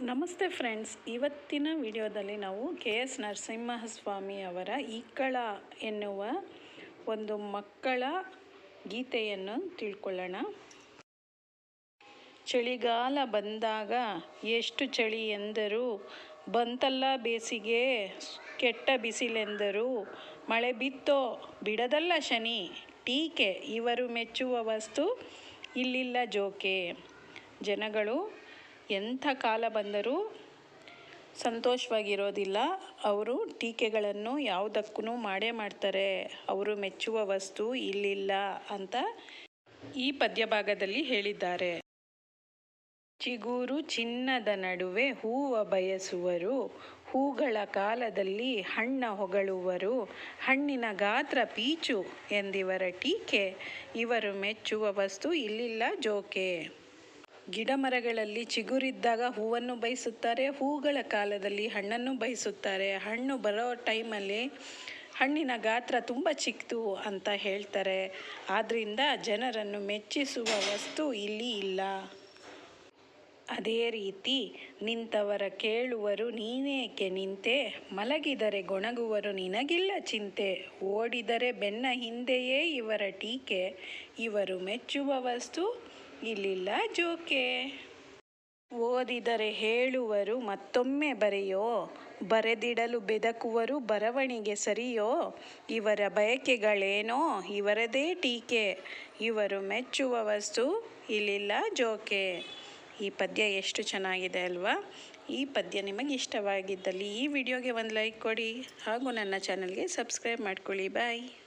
ನಮಸ್ತೆ ಫ್ರೆಂಡ್ಸ್, ಇವತ್ತಿನ ವಿಡಿಯೋದಲ್ಲಿ ನಾವು ಕೆ ಎಸ್ ನರಸಿಂಹಸ್ವಾಮಿ ಅವರ ಈಕ್ಕಳ ಎನ್ನುವ ಒಂದು ಮಕ್ಕಳ ಗೀತೆಯನ್ನು ತಿಳ್ಕೊಳ್ಳೋಣ. ಚಳಿಗಾಲ ಬಂದಾಗ ಎಷ್ಟು ಚಳಿ ಎಂದರು, ಬಂತಲ್ಲ ಬೇಸಿಗೆ ಕೆಟ್ಟ ಬಿಸಿಲೆಂದರು, ಮಳೆ ಬಿತ್ತೋ ಬಿಡದಲ್ಲ ಶನಿ, ಟೀಕೆ ಇವರು ಮೆಚ್ಚುವ ವಸ್ತು ಇಲ್ಲಿಲ್ಲ ಜೋಕೆ. ಜನಗಳು ಎಂಥ ಕಾಲ ಬಂದರೂ ಸಂತೋಷವಾಗಿರೋದಿಲ್ಲ. ಅವರು ಟೀಕೆಗಳನ್ನು ಯಾವುದಕ್ಕೂ ಮಾಡೇ ಮಾಡ್ತಾರೆ. ಅವರು ಮೆಚ್ಚುವ ವಸ್ತು ಇಲ್ಲಿಲ್ಲ ಅಂತ ಈ ಪದ್ಯ ಭಾಗದಲ್ಲಿ ಹೇಳಿದ್ದಾರೆ. ಚಿಗುರು ಚಿನ್ನದ ನಡುವೆ ಹೂವ ಬಯಸುವರು. ಹೂಗಳ ಕಾಲದಲ್ಲಿ ಹಣ್ಣ ಹೊಗಳುವರು. ಹಣ್ಣಿನ ಗಾತ್ರ ಪೀಚು ಎಂದಿವರ ಟೀಕೆ. ಇವರು ಮೆಚ್ಚುವ ವಸ್ತು ಇಲ್ಲಿಲ್ಲ ಜೋಕೆ. ಗಿಡ ಮರಗಳಲ್ಲಿ ಚಿಗುರಿದ್ದಾಗ ಹೂವನ್ನು ಬಯಸುತ್ತಾರೆ. ಹೂಗಳ ಕಾಲದಲ್ಲಿ ಹಣ್ಣನ್ನು ಬಯಸುತ್ತಾರೆ. ಹಣ್ಣು ಬರೋ ಟೈಮಲ್ಲಿ ಹಣ್ಣಿನ ಗಾತ್ರ ತುಂಬ ಚಿಕ್ಕದು ಅಂತ ಹೇಳ್ತಾರೆ. ಆದ್ದರಿಂದ ಜನರನ್ನು ಮೆಚ್ಚಿಸುವ ವಸ್ತು ಇಲ್ಲಿ ಇಲ್ಲ. ಅದೇ ರೀತಿ ನಿಂತವರ ಕೇಳುವರು ನೀನೇಕೆ ನಿಂತೆ? ಮಲಗಿದರೆ ಗೊಣಗುವರು ನಿನಗಿಲ್ಲ ಚಿಂತೆ. ಓಡಿದರೆ ಬೆನ್ನ ಹಿಂದೆಯೇ ಇವರ ಟೀಕೆ. ಇವರು ಮೆಚ್ಚುವ ವಸ್ತು ಇಲ್ಲಿಲ್ಲ, ಜೋಕೆ. ಓದಿದರೆ ಹೇಳುವರು, ಮತ್ತೊಮ್ಮೆ ಬರೆಯೋ. ಬರೆದಿಡಲು ಬೆದಕುವರು, ಬರವಣಿಗೆ ಸರಿಯೋ. ಇವರ ಬಯಕೆಗಳೇನೋ, ಇವರದೇ ಟೀಕೆ. ಇವರು ಮೆಚ್ಚುವ ವಸ್ತು ಇಲ್ಲಿಲ್ಲ, ಜೋಕೆ. ಈ ಪದ್ಯ ಎಷ್ಟು ಚೆನ್ನಾಗಿದೆ ಅಲ್ವಾ? ಈ ಪದ್ಯ ನಿಮಗೆ ಇಷ್ಟವಾಗಿದ್ದಲ್ಲಿ ಈ ವಿಡಿಯೋಗೆ ಒಂದು ಲೈಕ್ ಕೊಡಿ ಹಾಗೂ ನನ್ನ ಚಾನಲ್ಗೆ ಸಬ್ಸ್ಕ್ರೈಬ್ ಮಾಡ್ಕೊಳ್ಳಿ. ಬಾಯ್.